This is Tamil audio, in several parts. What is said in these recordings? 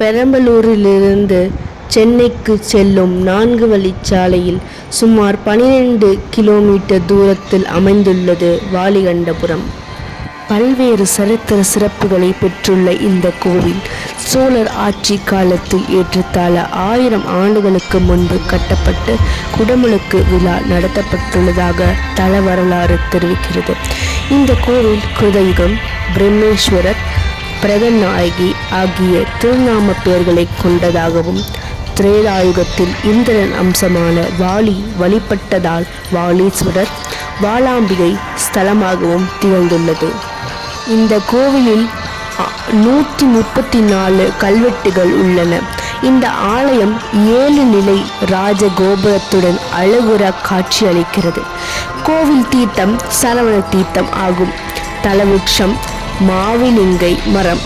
பெரம்பலூரிலிருந்து சென்னைக்கு செல்லும் நான்கு வழிச்சாலையில் சுமார் பனிரெண்டு கிலோமீட்டர் தூரத்தில் அமைந்துள்ளது வாலிகண்டபுரம். பல்வேறு சரித்திர சிறப்புகளை பெற்றுள்ள இந்த கோவில் சோழர் ஆட்சி காலத்தில் ஏற்றத்தாழ ஆயிரம் ஆண்டுகளுக்கு முன்பு கட்டப்பட்டு குடமுழுக்கு விழா நடத்தப்பட்டுள்ளதாக தல வரலாறு தெரிவிக்கிறது. இந்த கோவில் குதயுகம் பிரம்மேஸ்வரர் பிரதநாயகி ஆகிய திருநாம பெயர்களை கொண்டதாகவும் திரேதாயுகத்தில் இந்திரன் அம்சமான வாலி வழிபட்டதால் வாலீஸ்வரர் வாலாம்பிகை ஸ்தலமாகவும் திகழ்ந்துள்ளது. இந்த கோவிலில் நூற்றி முப்பத்தி நாலு கல்வெட்டுகள் உள்ளன. இந்த ஆலயம் ஏழு நிலை ராஜ கோபுரத்துடன் அழகுற காட்சியளிக்கிறது கோவில் தீர்த்தம் சரவண தீர்த்தம் ஆகும். தலவிருட்சம் மாவிலிங்கை மரம்.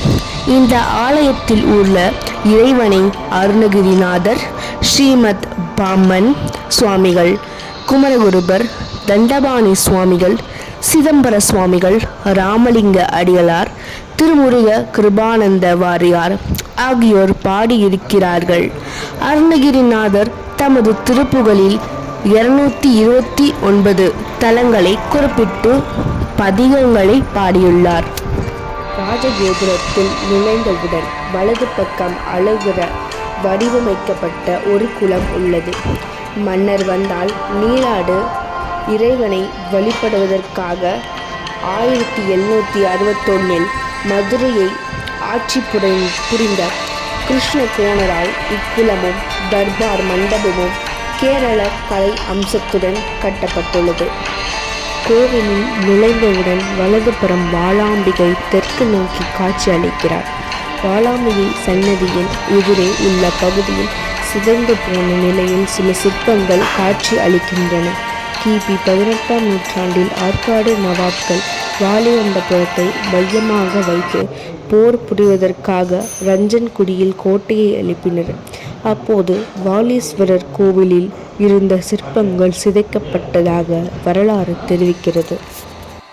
இந்த ஆலயத்தில் உள்ள இறைவனை அருணகிரிநாதர் ஸ்ரீமத் பாமன் சுவாமிகள் குமரகுருபர் தண்டபாணி சுவாமிகள் சிதம்பர சுவாமிகள் ராமலிங்க அடிகளார் திருமுருக கிருபானந்த வாரியார் ஆகியோர் பாடியிருக்கிறார்கள். அருணகிரிநாதர் தமது திருப்புகளில் இருநூத்தி இருபத்தி ஒன்பது தலங்களை குறிப்பிட்டு பதிகங்களை பாடியுள்ளார். ராஜகோபுரத்தில் நுழைந்தவுடன் வலது பக்கம் அழகுற வடிவமைக்கப்பட்ட ஒரு குளம் உள்ளது. மன்னர் வந்தால் நீராடு இறைவனை வழிபடுவதற்காக ஆயிரத்தி எழுநூற்றி அறுபத்தொன்னில் மதுரையை ஆட்சி புரி புரிந்த கிருஷ்ண கோணரால் இக்குளமும் தர்பார் மண்டபமும் கேரள கலை அம்சத்துடன் கட்டப்பட்டுள்ளது. கோவிலில் நுழைந்தவுடன் வலதுபுறம் வாளாம்பிகை தெற்கு நோக்கி காட்சி அளிக்கிறார். வாளாம்பிகை சன்னதியின் எதிரே உள்ள பகுதியில் சிதைந்து போன நிலையில் சில சிற்பங்கள் காட்சி அளிக்கின்றன. கிபி பதினெட்டாம் நூற்றாண்டில் ஆற்காடு நவாப்கள் வாலிகண்டபுரத்தை மையமாக வைத்து போர் புரிவதற்காக ரஞ்சன்குடியில் கோட்டையை எழுப்பினர். அப்போது வாலீஸ்வரர் கோவிலில் இருந்த சிற்பங்கள் சிதைக்கப்பட்டதாக வரலாறு தெரிவிக்கிறது.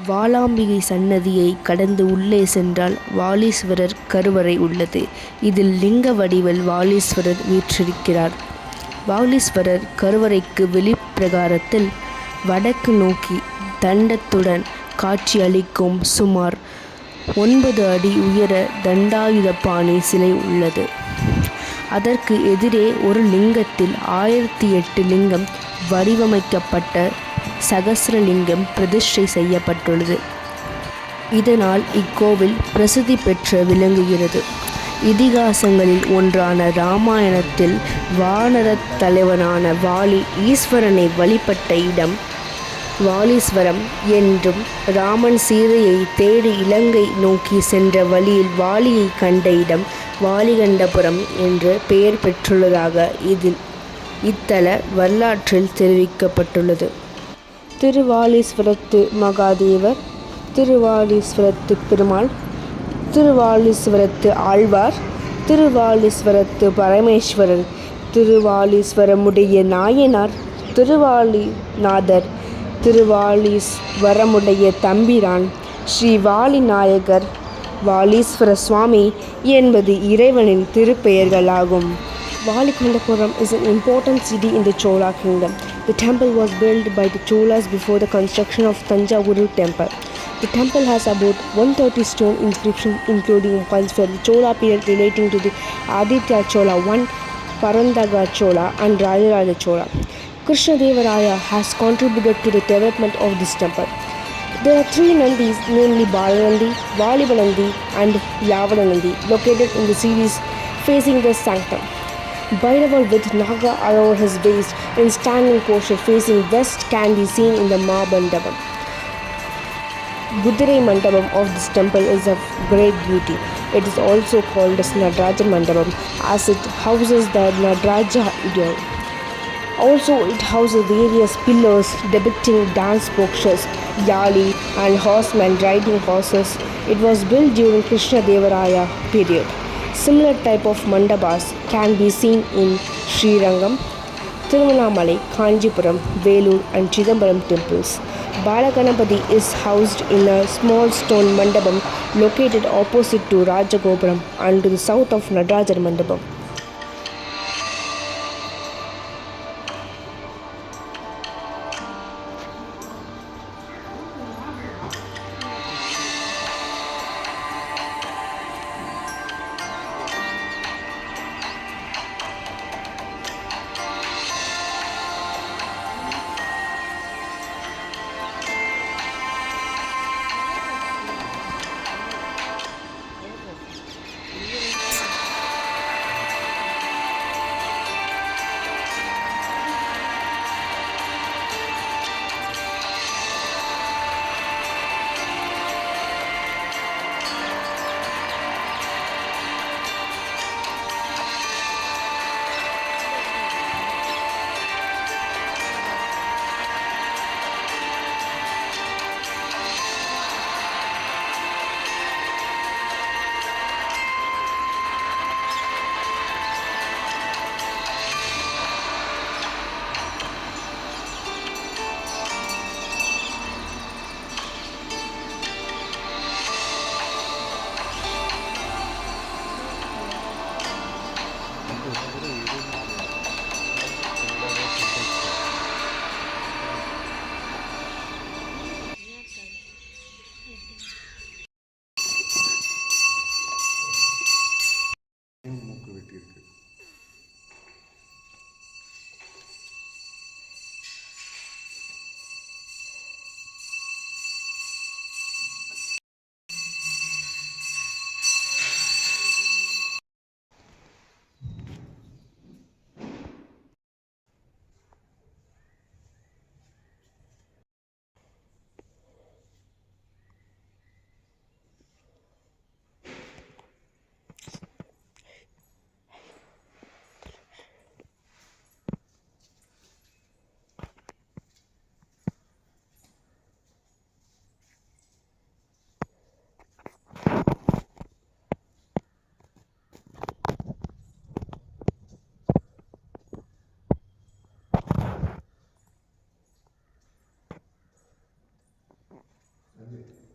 வாளாம்பிகை சன்னதியை கடந்து உள்ளே சென்றால் வாலீஸ்வரர் கருவறை உள்ளது. இதில் லிங்க வடிவில் வாலீஸ்வரர் வீற்றிருக்கிறார். வாலீஸ்வரர் கருவறைக்கு வெளிப்பிரகாரத்தில் வடக்கு நோக்கி தண்டத்துடன் காட்சி அளிக்கும் சுமார் ஒன்பது அடி உயர தண்டாயுதபாணி சிலை உள்ளது. அதற்கு எதிரே ஒரு லிங்கத்தில் ஆயிரத்தி எட்டு லிங்கம் வடிவமைக்கப்பட்ட சகசிரலிங்கம் பிரதிஷ்டை செய்யப்பட்டுள்ளது. இதனால் இக்கோவில் பிரசித்தி பெற்று விளங்குகிறது. இதிகாசங்களில் ஒன்றான இராமாயணத்தில் வானரத் தலைவனான வாலி ஈஸ்வரனை வழிபட்ட இடம் வாலீஸ்வரம் என்றும் ராமன் சீதையை தேடி இலங்கை நோக்கி சென்ற வழியில் வாலியை கண்ட இடம் வாலிகண்டபுரம் என்று பெயர் பெற்றுள்ளதாக இதில் இத்தல வரலாற்றில் தெரிவிக்கப்பட்டுள்ளது. திருவாலீஸ்வரத்து மகாதேவர் திருவாலீஸ்வரத்து பெருமாள் திருவாலீஸ்வரத்து ஆழ்வார் திருவாலீஸ்வரத்து பரமேஸ்வரர் திருவாலீஸ்வரமுடைய நாயனார் திருவாலிநாதர் திருவாலீஸ்வரமுடைய தம்பிரான் ஸ்ரீ வாலிநாயகர் வாலீஸ்வர சுவாமி என்பது இறைவனின் திருப்பெயர்களாகும் Valikandapuram is an important city in the Chola kingdom. The temple was built by the Cholas before the construction of Tanjavur temple. The temple has about 130 stone inscriptions including ones from the Chola period relating to the Aditya Chola I, Parandaga Chola and Rajaraja Chola. Krishna Devaraya has contributed to the development of this temple. There are three Nandis, namely Balanandi, Valibanandi, and Yavadanandi, located in the series facing the sanctum. Bhairava with Naga around his waist in standing posture facing west can be seen in the Mahabandapam. Gudirai Mandapam of this temple is of great beauty. It is also called as Nadraja Mandapam as it houses the Nadraja idol. Also, it houses various pillars depicting dance postures, yali, and horsemen riding horses. It was built during Krishna Devaraya period. Similar type of mandabas can be seen in Srirangam, Tiruvannamalai, Kanjipuram, Velur, and Chidambaram temples. Balaganapati is housed in a small stone mandapam located opposite to Rajagopuram and to the south of Nadarajar Mandapam. Amen.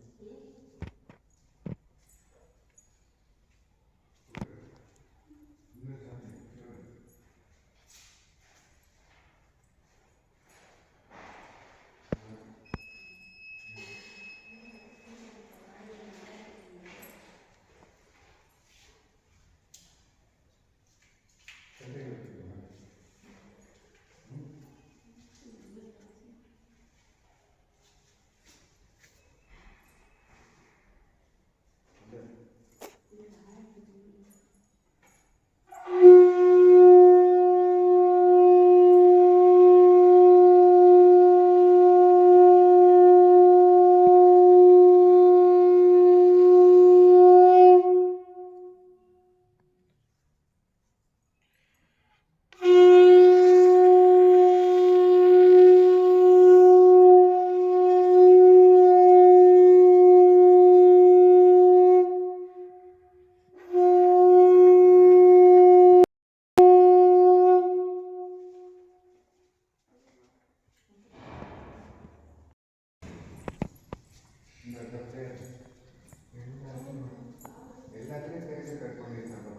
tres veces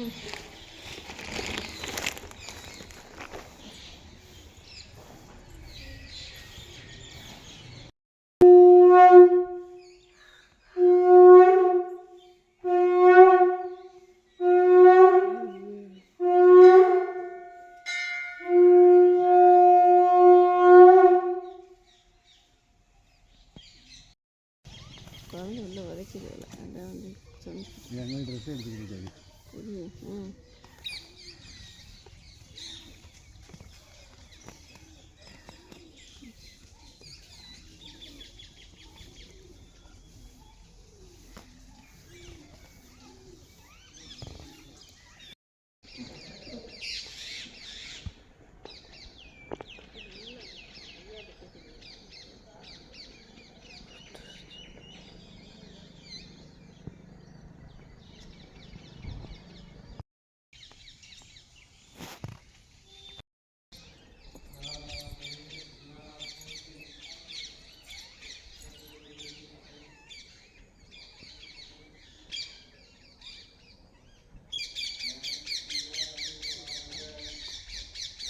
嗯。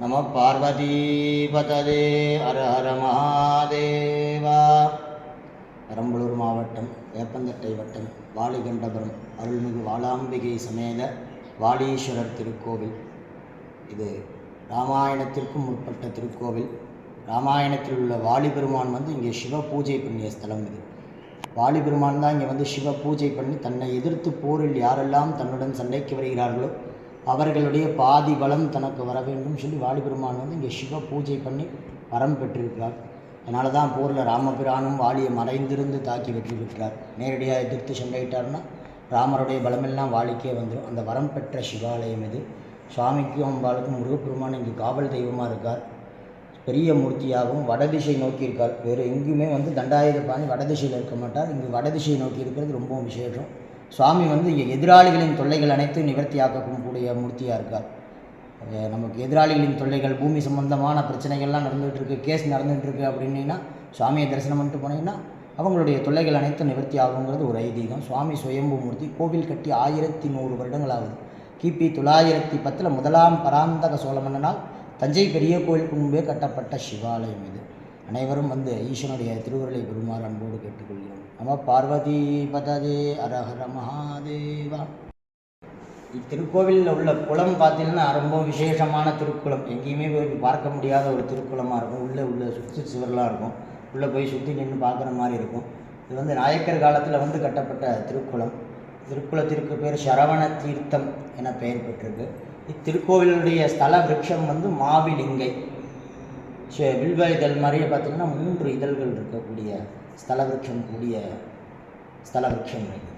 நம பார்வதிபதே ஹர ஹர மகாதேவா. பெரம்பலூர் மாவட்டம் வேப்பந்தட்டை வட்டம் வாலிகண்டபுரம் அருள்மிகு வாளாம்பிகை சமேத வாலீஸ்வரர் திருக்கோவில். இது ராமாயணத்திற்கும் முற்பட்ட திருக்கோவில். ராமாயணத்தில் உள்ள வாலி பெருமான் வந்து இங்கே சிவ பூஜை பண்ணிய ஸ்தலம் இது. வாலி பெருமான் தான் இங்கே வந்து சிவ பூஜை பண்ணி தன்னை எதிர்த்து போரில் யாரெல்லாம் தன்னுடன் சண்டைக்கு வருகிறார்களோ அவர்களுடைய பாதி பலம் தனக்கு வர வேண்டும் சொல்லி வாலிபெருமான் வந்து இங்கே சிவ பூஜை பண்ணி வரம் பெற்றிருக்கிறார். அதனால தான் போரில் ராமபிரானும் வாலியை மறைந்திருந்து தாக்கி வெற்றி பெற்றார் நேரடியாக எதிர்த்து சண்டையிட்டார்னா ராமருடைய பலமெல்லாம் வாலிக்கே வந்துடும் அந்த வரம் பெற்ற சிவாலயம் இது. சுவாமிக்கும் அம்பாளுக்கும் முருகப்பெருமான் இங்கே காவல் தெய்வமாக இருக்கார். பெரிய மூர்த்தியாகவும் வடதிசை நோக்கி இருக்கார் வேறு எங்கேயுமே வந்து தண்டாயுதபாணி வடதிசையில் இருக்க மாட்டார். இங்கே வடதிசையை நோக்கி இருக்கிறது ரொம்பவும் விசேஷம். சுவாமி வந்து எதிராளிகளின் தொல்லைகள் அனைத்தும் நிவர்த்தியாக்கக்கூடிய மூர்த்தியாக இருக்கார். நமக்கு எதிராளிகளின் தொல்லைகள் பூமி சம்பந்தமான பிரச்சனைகள்லாம் நடந்துகிட்ருக்கு கேஸ் நடந்துகிட்ருக்கு அப்படின்னீங்கன்னா சுவாமியை தரிசனம் பண்ணிட்டு போனீங்கன்னா அவங்களுடைய தொல்லைகள் அனைத்தும் நிவர்த்தி ஆகுங்கிறது ஒரு ஐதீகம். சுவாமி சுயம்பு மூர்த்தி கோவில் கட்டி ஆயிரத்தி நூறு வருடங்கள் ஆகுது கிபி தொள்ளாயிரத்தி பத்தில் முதலாம் பராந்தக சோழ மன்னனால் தஞ்சை பெரிய கோயிலுக்கு முன்பே கட்டப்பட்ட சிவாலயம் இது. அனைவரும் வந்து ஈஸ்வனுடைய திருவுருளை பெறுமாறு அன்போடு கேட்டுக்கொள்கிறோம். நம பார்வதி பததே அரஹர மகாதேவா. இத்திருக்கோவிலில் உள்ள குளம் பார்த்தீங்கன்னா ரொம்ப விசேஷமான திருக்குளம். எங்கேயுமே போய் பார்க்க முடியாத ஒரு திருக்குளமாக இருக்கும். உள்ளே உள்ள சுற்று சுவர்லாம் இருக்கும். உள்ளே போய் சுற்றி நின்று பார்க்குற மாதிரி இருக்கும். இது வந்து நாயக்கர் காலத்தில் வந்து கட்டப்பட்ட திருக்குளம். திருக்குளத்திற்கு பேர் சரவண தீர்த்தம் என பெயர் பெற்றிருக்கு. இத்திருக்கோவிலுடைய ஸ்தல விருட்சம் வந்து மாவிலிங்கை. சே- வில்வ இதழ் மாதிரியே பார்த்தீங்கன்னா மூன்று இதழ்கள் இருக்கக்கூடிய ஸ்தல கூடிய ஸ்தல இருக்குது.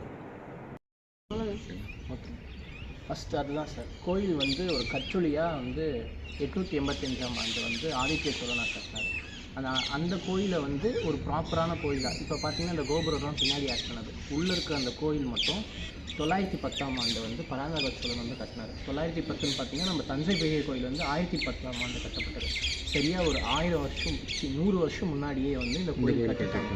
ஃபஸ்ட்டு அதுதான் சார். கோயில் வந்து ஒரு கற்றொலியாக வந்து எட்நூற்றி எண்பத்தஞ்சாம் ஆண்டு வந்து ஆதித்ய சோழனாக கட்டினார் அந்த அந்த கோயிலை வந்து ஒரு ப்ராப்பரான கோயில். தான் இப்போ பார்த்தீங்கன்னா இந்த கோபுரம்லாம் பின்னாடி ஆட் பண்ணது உள்ளே இருக்கிற அந்த கோயில் மட்டும் தொள்ளாயிரத்தி பத்தாம் ஆண்டு வந்து பராந்தக சோழன் வந்து கட்டினார். தொள்ளாயிரத்தி பத்துன்னு பார்த்தீங்கன்னா நம்ம தஞ்சை பெரிய கோயில் வந்து ஆயிரத்தி பத்தாம் ஆண்டு கட்டப்பட்டது. சரியாக ஒரு ஆயிரம் வருஷம் நூறு வருஷம் முன்னாடியே வந்து இந்த கோயில் கட்டிட்டாங்க.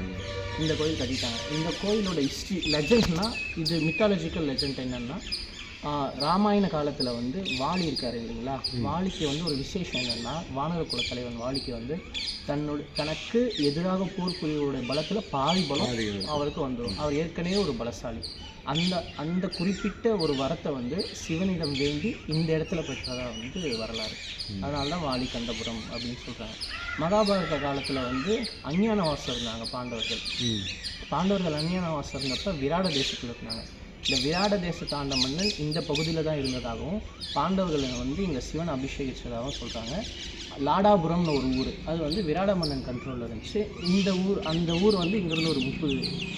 இந்த கோயில் கட்டிட்டாங்க. இந்த கோயிலோட ஹிஸ்ட்ரி லெஜண்ட்னா இது மித்தாலஜிக்கல் லெஜண்ட் என்னன்னா ராமாயண காலத்தில் வந்து வாலி இருக்காரு இல்லைங்களா? வாலிக்கு வந்து ஒரு விசேஷம் என்னன்னா வானர குல தலைவன் வாலிக்கு வந்து தன்னோட தனக்கு எதிராக போர் புரிவோட பலத்தில் பாதி பலம் அவருக்கு வந்துடும் அவர் ஏற்கனவே ஒரு பலசாலி. அந்த அந்த குறிப்பிட்ட ஒரு வரத்தை வந்து சிவனிடம் வேண்டி இந்த இடத்துல பெற்றதா வந்து வரலாறு. அதனால தான் வாலி கண்டபுரம் அப்படின்னு சொல்கிறாங்க மகாபாரத காலத்தில் வந்து அஞ்ஞானவாசம் இருந்தாங்க பாண்டவர்கள். பாண்டவர்கள் அஞ்ஞானவாசம் இருந்தப்ப விராட தேசத்தில் இருந்தாங்க. இந்த விராட தேசத்தை ஆண்ட மன்னன் இந்த பகுதியில் தான் இருந்ததாகவும் பாண்டவர்களை வந்து இங்கே சிவன் அபிஷேகிச்சதாகவும் சொல்கிறாங்க லாடாபுரம்னு ஒரு ஊர். அது வந்து விராட மன்னன் கண்ட்ரோலில் இருந்துச்சு. இந்த ஊர் அந்த ஊர் வந்து இங்கேருந்து ஒரு முப்பது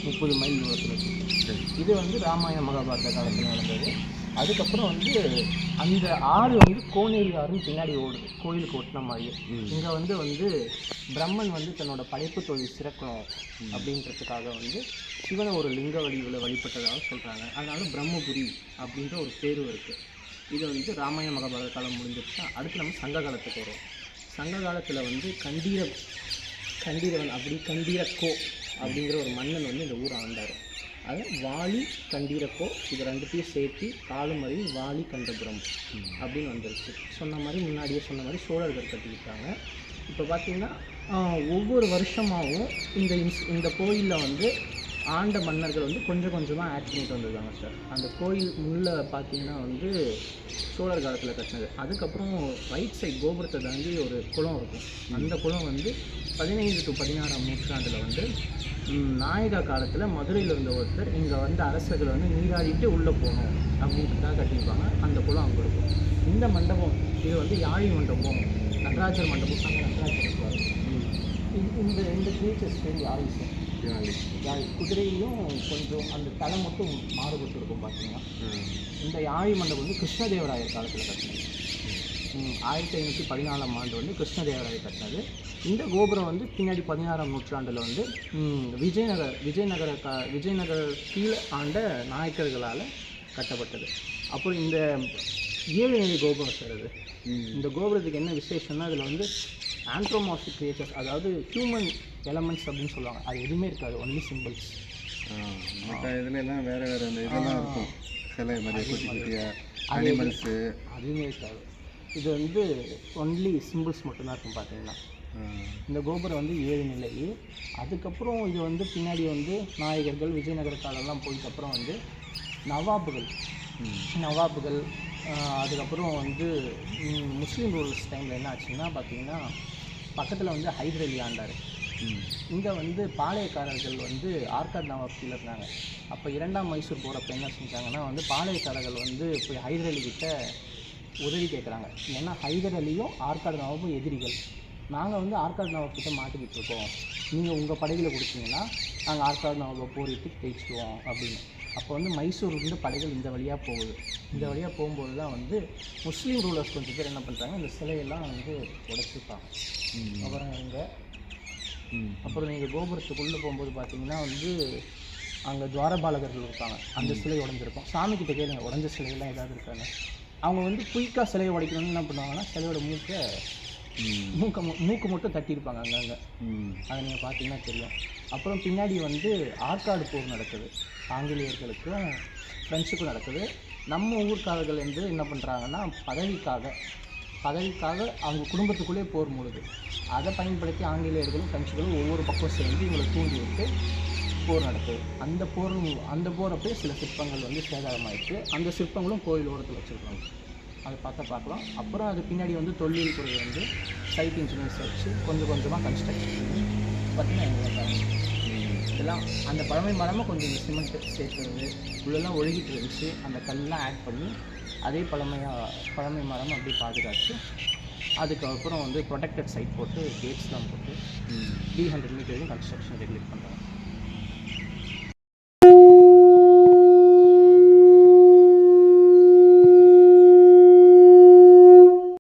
முப்பது மைல் தூரத்தில் இருக்கு. இது வந்து ராமாயண மகாபாரத காலத்தில் நடந்தது. அதுக்கப்புறம் வந்து அந்த ஆறு வந்து கோனேரி ஆறுன்னு பின்னாடி ஓடுது. கோயிலுக்கு ஒட்டின மாதிரியே. இங்கே வந்து வந்து பிரம்மன் வந்து தன்னோட படைப்பு தொழில் சிறக்கணும் அப்படின்றதுக்காக வந்து சிவனை ஒரு லிங்க வடிவில் வழிபட்டதாக சொல்கிறாங்க அதனால பிரம்மபுரி அப்படின்ற ஒரு பேரும் இருக்குது இது வந்து ராமாயண மகாபாரத காலம் முடிஞ்சிருச்சா அடுத்து நம்ம சங்க காலத்துக்கு வரும் சங்க காலத்தில் வந்து கண்டீர கண்டீரவன் அப்படி கண்டீரக்கோ அப்படிங்கிற ஒரு மன்னன் வந்து இந்த ஊரை ஆண்டார். அது வாலி கண்டீரக்கோ இது ரெண்டுத்தையும் சேர்த்து காலுமறி வாலி கண்டபுரம் அப்படின்னு வந்துருச்சு. சொன்ன மாதிரி முன்னாடியே சொன்ன மாதிரி சோழர்கள் கட்டிக்கிட்டாங்க. இப்போ பார்த்தீங்கன்னா ஒவ்வொரு வருஷமாகவும் இந்த இன்ஸ் இந்த கோயிலில் வந்து ஆண்ட மன்னர்கள் வந்து கொஞ்சம் கொஞ்சமாக ஆட் பண்ணிட்டு வந்திருக்காங்க சார் அந்த கோயில் உள்ள பார்த்தீங்கன்னா வந்து சோழர் காலத்தில் கட்டினது. அதுக்கப்புறம் ரைட் சைட் கோபுரத்தை தாண்டி ஒரு குளம் இருக்கும். அந்த குளம் வந்து பதினைந்து டு பதினாறாம் நூற்றாண்டில் வந்து நாயகா காலத்தில் மதுரையில் இருந்த ஒருத்தர் இங்கே வந்து அரசர்கள் வந்து நீராடிட்டு உள்ளே போகணும் அப்படின்றதுக்காக கட்டியிருப்பாங்க. அந்த குளம் அங்கே இருக்கும். இந்த மண்டபம் இது வந்து யாழி மண்டபம் நடராஜர் மண்டபம் அங்கே நடராஜர் இந்த- இந்த ரெண்டு கிரீச்சர்ஸ் பேர் யாழி சார் குதிரையும் கொஞ்சம் அந்த தலை மட்டும் மாறுபட்டு இருக்கும் பார்த்தீங்கன்னா. இந்த யாழி மண்டபம் வந்து கிருஷ்ணதேவராயர் காலத்தில் கட்டினது. ஆயிரத்தி ஐநூற்றி பதினாலாம் ஆண்டு வந்து கிருஷ்ணதேவராயர் கட்டினது. இந்த கோபுரம் வந்து பின்னாடி பதினாறாம் நூற்றாண்டில் வந்து விஜயநகர விஜயநகர கா விஜயநகர கீழே ஆண்ட நாயக்கர்களால் கட்டப்பட்டது. அப்புறம் இந்த ஏழு நிலை கோபுரம் சார் அது. இந்த கோபுரத்துக்கு என்ன விசேஷம்னா அதில் வந்து ஆந்த்ரோமார்பிக் கிரியேச்சர்ஸ் அதாவது ஹியூமன் எலமெண்ட்ஸ் அப்படின்னு சொல்லுவாங்க. அது எதுவுமே இருக்காது. ஒன்லி சிம்பிள்ஸ் மற்ற இதுல எல்லாம் வேற வேற அந்த இதெல்லாம் இருக்கும். சிலை மாதிரி குட்டி குட்டியா அனிமல்ஸு அதுவுமே இருக்காது. இது வந்து ஒன்லி சிம்பிள்ஸ் மட்டும்தான் இருக்கும் பார்த்தீங்கன்னா. இந்த கோபுரம் வந்து ஏழு நிலை அதுக்கப்புறம் இது வந்து பின்னாடி வந்து நாயகர்கள் விஜயநகர காலம்லாம் போயிட்டப்புறம் வந்து நவாபுகள். நவாபுகள் அதுக்கப்புறம் வந்து முஸ்லீம் ரூல்ஸ் டைமில் என்ன ஆச்சுன்னா பார்த்தீங்கன்னா பக்கத்தில் வந்து ஹைதர் அலி ஆண்டார். இங்கே வந்து பாளையக்காரர்கள் வந்து ஆர்காட் நவாப் கீழே இருந்தாங்க. அப்போ இரண்டாம் மைசூர் போகிறப்ப என்ன செஞ்சாங்கன்னா வந்து பாளையக்காரர்கள் வந்து போய் ஹைதர் அலி கிட்ட உதவி கேட்குறாங்க ஏன்னா ஹைதர் அலியும் ஆர்காடு நவாபும் எதிரிகள். நாங்கள் வந்து ஆர்காடு நவாப் கிட்ட மாட்டிக்கிட்டு இருக்கோம். நீங்கள் உங்கள் படைகளை கொடுத்தீங்கன்னா நாங்கள் ஆர்காடு நவாபை போரிட்டு ஜெயிச்சிடுவோம் அப்படின்னு. அப்போ வந்து மைசூர்லேருந்து படைகள் இந்த வழியாக போகுது. இந்த வழியாக போகும்போது தான் வந்து முஸ்லீம் ரூலர்ஸ் கொஞ்சம் பேர் என்ன பண்ணுறாங்க இந்த சிலையெல்லாம் வந்து உடைச்சிருப்பாங்க. அப்புறம் இங்கே அப்புறம் நீங்கள் கோபுரத்துக்குள்ளே போகும்போது பார்த்தீங்கன்னா வந்து அங்கே துவாரபாலகர்கள் இருப்பாங்க. அந்த சிலை உடஞ்சிருக்கும். சாமி கிட்ட கேளுங்க உடஞ்ச சிலையெல்லாம் ஏதாவது இருக்காங்க அவங்க வந்து குயிக்காக சிலையை உடைக்கணும்னு என்ன பண்ணுவாங்கன்னா சிலையோட மூக்கை மூக்க மூக்கு மட்டும் தட்டியிருப்பாங்க அங்கங்கே. அதை நீங்கள் பார்த்தீங்கன்னா தெரியும். அப்புறம் பின்னாடி வந்து ஆற்காடு போர் நடக்குது. ஆங்கிலேயர்களுக்கும் ஃப்ரெண்ட்ஸுக்கும் நடக்குது. நம்ம ஊர்க்காரர்கள் வந்து என்ன பண்ணுறாங்கன்னா பதவிக்காக பதவிக்காக அவங்க குடும்பத்துக்குள்ளே போர் மூடுது. அதை பயன்படுத்தி ஆங்கிலேயர்களும் பிரெஞ்சுகளும் ஒவ்வொரு பக்கம் சேர்ந்து இவங்களை தூண்டி விட்டு போர் நடக்குது அந்த போர் அந்த போகிறப்பே சில சிற்பங்கள் வந்து சேதாரமாயிடுச்சு. அந்த சிற்பங்களும் கோயில் ஓரத்தில் வச்சுருக்காங்க. அதை பார்த்தா பார்க்கலாம். அப்புறம் அது பின்னாடி வந்து தொல்லியல் துறை வந்து சைட் இன்ஜினியர்ஸ் வச்சு கொஞ்சம் கொஞ்சமாக கன்ஸ்ட்ரக்ஷன் பண்ணி பார்த்தீங்கன்னா இதெல்லாம் அந்த பழமை மரமாக கொஞ்சம் சிமெண்ட் சேர்த்துறது உள்ளெல்லாம் ஒழுகிட்டு இருந்துச்சு. அந்த கல்லாம் ஆட் பண்ணி அதே பழமையாக பழமை மரம் அப்படியே பாதுகாத்து அதுக்கப்புறம் வந்து ப்ரொடெக்டட் சைட் போட்டு கேட்ஸ்லாம் போட்டு three hundred meter construction regulate பண்ணுறாங்க